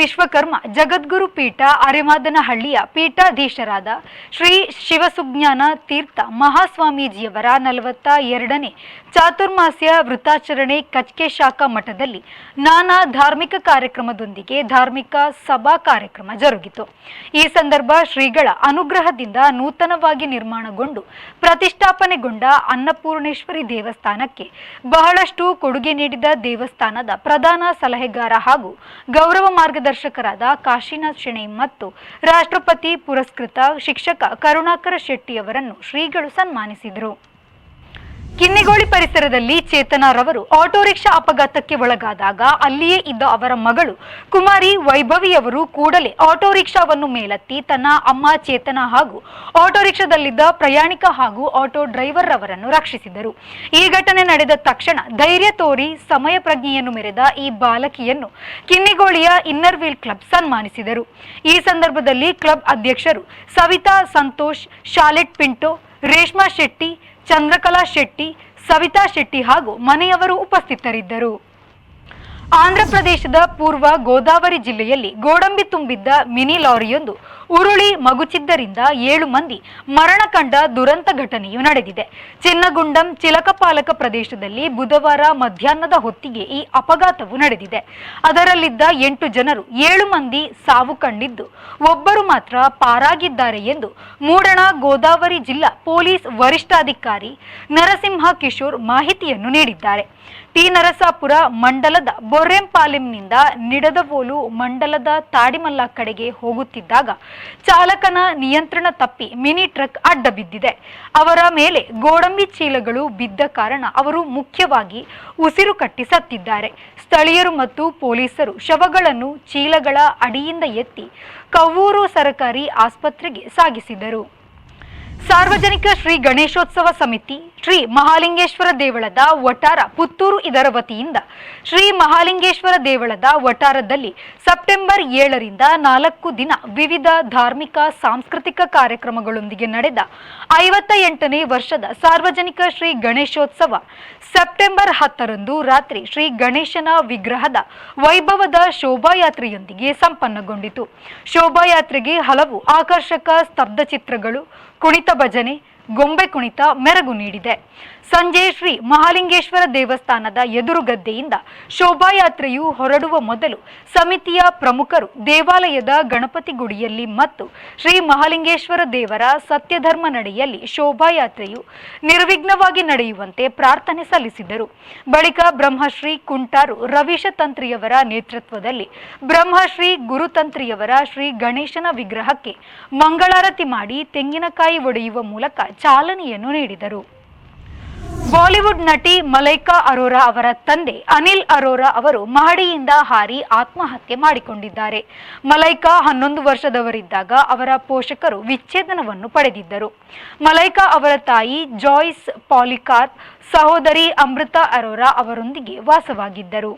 ವಿಶ್ವಕರ್ಮ, ಜಗದ್ಗುರು ಪೀಠ, ಅರೆಮಾದನಹಳ್ಳಿಯ ಪೀಠಾಧೀಶರಾದ ಶ್ರೀ ಶಿವಸುಜ್ಞಾನ ತೀರ್ಥ ಮಹಾಸ್ವಾಮೀಜಿಯವರ ನಲವತ್ತ ಎರಡನೇ ಚಾತುರ್ಮಾಸ್ಯ ವೃತ್ತಾಚರಣೆ ಕಚ್ಕೆ ಶಾಖಾ ಮಠದಲ್ಲಿ ನಾನಾ ಧಾರ್ಮಿಕ ಕಾರ್ಯಕ್ರಮದೊಂದಿಗೆ ಧಾರ್ಮಿಕ ಸಭಾ ಕಾರ್ಯಕ್ರಮ ಜರುಗಿತು. ಈ ಸಂದರ್ಭ ಶ್ರೀಗಳ ಅನುಗ್ರಹದಿಂದ ನೂತನವಾಗಿ ನಿರ್ಮಾಣಗೊಂಡು ಪ್ರತಿಷ್ಠಾಪನೆಗೊಂಡ ಅನ್ನಪೂರ್ಣೇಶ್ವರಿ ದೇವಸ್ಥಾನಕ್ಕೆ ಬಹಳಷ್ಟು ಕೊಡುಗೆ ನೀಡಿದ ದೇವಸ್ಥಾನದ ಪ್ರಧಾನ ಸಲಹೆಗಾರ ಹಾಗೂ ಗೌರವ ಮಾರ್ಗದರ್ಶಕರಾದ ಕಾಶಿನಾಥ್ ಶೆಣೈ ಮತ್ತು ರಾಷ್ಟ್ರಪತಿ ಪುರಸ್ಕೃತ ಶಿಕ್ಷಕ ಕರುಣಾಕರ ಶೆಟ್ಟಿಯವರನ್ನು ಶ್ರೀಗಳು ಸನ್ಮಾನಿಸಿದರು. ಕಿನ್ನಿಗೋಳಿ ಪರಿಸರದಲ್ಲಿ ಚೇತನರವರು ಆಟೋ ರಿಕ್ಷಾ ಅಪಘಾತಕ್ಕೆ ಒಳಗಾದಾಗ ಅಲ್ಲಿಯೇ ಇದ್ದ ಅವರ ಮಗಳು ಕುಮಾರಿ ವೈಭವಿಯವರು ಕೂಡಲೇ ಆಟೋ ರಿಕ್ಷಾವನ್ನು ಮೇಲತ್ತಿ ತನ್ನ ಅಮ್ಮ ಚೇತನ ಹಾಗೂ ಆಟೋ ರಿಕ್ಷಾದಲ್ಲಿದ್ದ ಪ್ರಯಾಣಿಕ ಹಾಗೂ ಆಟೋ ಡ್ರೈವರ್ ಅವರನ್ನು ರಕ್ಷಿಸಿದರು. ಈ ಘಟನೆ ನಡೆದ ತಕ್ಷಣ ಧೈರ್ಯ ತೋರಿ ಸಮಯ ಪ್ರಜ್ಞೆಯನ್ನು ಮೆರೆದ ಈ ಬಾಲಕಿಯನ್ನು ಕಿನ್ನಿಗೋಳಿಯ ಇನ್ನರ್ ವೀಲ್ ಕ್ಲಬ್ ಸನ್ಮಾನಿಸಿದರು. ಈ ಸಂದರ್ಭದಲ್ಲಿ ಕ್ಲಬ್ ಅಧ್ಯಕ್ಷರು ಸವಿತಾ ಸಂತೋಷ್, ಶಾಲೆಟ್ ಪಿಂಟೋ, ರೇಷ್ಮಾ ಶೆಟ್ಟಿ ಚಂದ್ರಕಲಾ ಶೆಟ್ಟಿ, ಸವಿತಾ ಶೆಟ್ಟಿ ಹಾಗೂ ಮನೆಯವರು ಉಪಸ್ಥಿತರಿದ್ದರು. ಆಂಧ್ರಪ್ರದೇಶದ ಪೂರ್ವ ಗೋದಾವರಿ ಜಿಲ್ಲೆಯಲ್ಲಿ ಗೋಡಂಬಿ ತುಂಬಿದ್ದ ಮಿನಿ ಲಾರಿಯೊಂದು ಉರುಳಿ ಮಗುಚಿದ್ದರಿಂದ ಏಳು ಮಂದಿ ಮರಣ ಕಂಡ ದುರಂತ ಘಟನೆಯು ನಡೆದಿದೆ. ಚಿನ್ನಗುಂಡಂ ಚಿಲಕಪಾಲಕ ಪ್ರದೇಶದಲ್ಲಿ ಬುಧವಾರ ಮಧ್ಯಾಹ್ನದ ಹೊತ್ತಿಗೆ ಈ ಅಪಘಾತವು ನಡೆದಿದೆ. ಅದರಲ್ಲಿದ್ದ ಎಂಟು ಜನರು ಏಳು ಮಂದಿ ಸಾವು ಕಂಡಿದ್ದು, ಒಬ್ಬರು ಮಾತ್ರ ಪಾರಾಗಿದ್ದಾರೆ ಎಂದು ಮೂಡಣ ಗೋದಾವರಿ ಜಿಲ್ಲಾ ಪೊಲೀಸ್ ವರಿಷ್ಠಾಧಿಕಾರಿ ನರಸಿಂಹ ಕಿಶೋರ್ ಮಾಹಿತಿಯನ್ನು ನೀಡಿದ್ದಾರೆ. ಟಿ. ನರಸಾಪುರ ಮಂಡಲದ ಬೊರ್ರೆಂಪಾಲೆಂನಿಂದ ನಿಡದವೋಲು ಮಂಡಲದ ತಾಡಿಮಲ್ಲ ಕಡೆಗೆ ಹೋಗುತ್ತಿದ್ದಾಗ ಚಾಲಕನ ನಿಯಂತ್ರಣ ತಪ್ಪಿ ಮಿನಿ ಟ್ರಕ್ ಅಡ್ಡ ಬಿದ್ದಿದೆ. ಅವರ ಮೇಲೆ ಗೋಡಂಬಿ ಚೀಲಗಳು ಬಿದ್ದ ಕಾರಣ ಅವರು ಮುಖ್ಯವಾಗಿ ಉಸಿರು ಕಟ್ಟಿ ಸತ್ತಿದ್ದಾರೆ. ಸ್ಥಳೀಯರು ಮತ್ತು ಪೊಲೀಸರು ಶವಗಳನ್ನು ಚೀಲಗಳ ಅಡಿಯಿಂದ ಎತ್ತಿ ಕವ್ವೂರು ಸರಕಾರಿ ಆಸ್ಪತ್ರೆಗೆ ಸಾಗಿಸಿದರು. ಸಾರ್ವಜನಿಕ ಶ್ರೀ ಗಣೇಶೋತ್ಸವ ಸಮಿತಿ ಶ್ರೀ ಮಹಾಲಿಂಗೇಶ್ವರ ದೇವಳದ ವಟಾರ ಪುತ್ತೂರು ಇದರ ವತಿಯಿಂದ ಶ್ರೀ ಮಹಾಲಿಂಗೇಶ್ವರ ದೇವಳದ ವಟಾರದಲ್ಲಿ ಸೆಪ್ಟೆಂಬರ್ ಏಳರಿಂದ ನಾಲ್ಕು ದಿನ ವಿವಿಧ ಧಾರ್ಮಿಕ, ಸಾಂಸ್ಕೃತಿಕ ಕಾರ್ಯಕ್ರಮಗಳೊಂದಿಗೆ ನಡೆದ ಐವತ್ತ ಎಂಟನೇ ವರ್ಷದ ಸಾರ್ವಜನಿಕ ಶ್ರೀ ಗಣೇಶೋತ್ಸವ. ಸೆಪ್ಟೆಂಬರ್ ಹತ್ತರಂದು ರಾತ್ರಿ ಶ್ರೀ ಗಣೇಶನ ವಿಗ್ರಹದ ವೈಭವದ ಶೋಭಾಯಾತ್ರೆಯೊಂದಿಗೆ ಸಂಪನ್ನಗೊಂಡಿತು. ಶೋಭಾಯಾತ್ರೆಗೆ ಹಲವು ಆಕರ್ಷಕ ಸ್ತಬ್ಧ ಚಿತ್ರಗಳು ಕುಣಿತ ಭಜನೆ ಗೊಂಬೆ ಕುಣಿತ ಮೆರಗು ನೀಡಿದೆ. ಸಂಜೆ ಶ್ರೀ ಮಹಾಲಿಂಗೇಶ್ವರ ದೇವಸ್ಥಾನದ ಎದುರು ಗದ್ದೆಯಿಂದ ಶೋಭಾಯಾತ್ರೆಯು ಹೊರಡುವ ಮೊದಲು ಸಮಿತಿಯ ಪ್ರಮುಖರು ದೇವಾಲಯದ ಗಣಪತಿ ಗುಡಿಯಲ್ಲಿ ಮತ್ತು ಶ್ರೀ ಮಹಾಲಿಂಗೇಶ್ವರ ದೇವರ ಸತ್ಯಧರ್ಮ ನಡೆಯಲ್ಲಿ ಶೋಭಾಯಾತ್ರೆಯು ನಿರ್ವಿಘ್ನವಾಗಿ ನಡೆಯುವಂತೆ ಪ್ರಾರ್ಥನೆ ಸಲ್ಲಿಸಿದರು. ಬಳಿಕ ಬ್ರಹ್ಮಶ್ರೀ ಕುಂಟಾರು ರವೀಶ ತಂತ್ರಿಯವರ ನೇತೃತ್ವದಲ್ಲಿ ಬ್ರಹ್ಮಶ್ರೀ ಗುರುತಂತ್ರಿಯವರ ಶ್ರೀ ಗಣೇಶನ ವಿಗ್ರಹಕ್ಕೆ ಮಂಗಳಾರತಿ ಮಾಡಿ ತೆಂಗಿನಕಾಯಿ ಒಡೆಯುವ ಮೂಲಕ ಚಾಲನೆಯನ್ನು ನೀಡಿದರು. ಬಾಲಿವುಡ್ ನಟಿ ಮಲೈಕಾ ಅರೋರಾ ಅವರ ತಂದೆ ಅನಿಲ್ ಅರೋರಾ ಅವರು ಮಹಡಿಯಿಂದ ಹಾರಿ ಆತ್ಮಹತ್ಯೆ ಮಾಡಿಕೊಂಡಿದ್ದಾರೆ. ಮಲೈಕಾ ಹನ್ನೊಂದು ವರ್ಷದವರಿದ್ದಾಗ ಅವರ ಪೋಷಕರು ವಿಚ್ಛೇದನವನ್ನು ಪಡೆದಿದ್ದರು. ಮಲೈಕಾ ಅವರ ತಾಯಿ ಜಾಯ್ಸ್ ಪಾಲಿಕಾರ್ ಸಹೋದರಿ ಅಮೃತ ಅರೋರಾ ಅವರೊಂದಿಗೆ ವಾಸವಾಗಿದ್ದರು.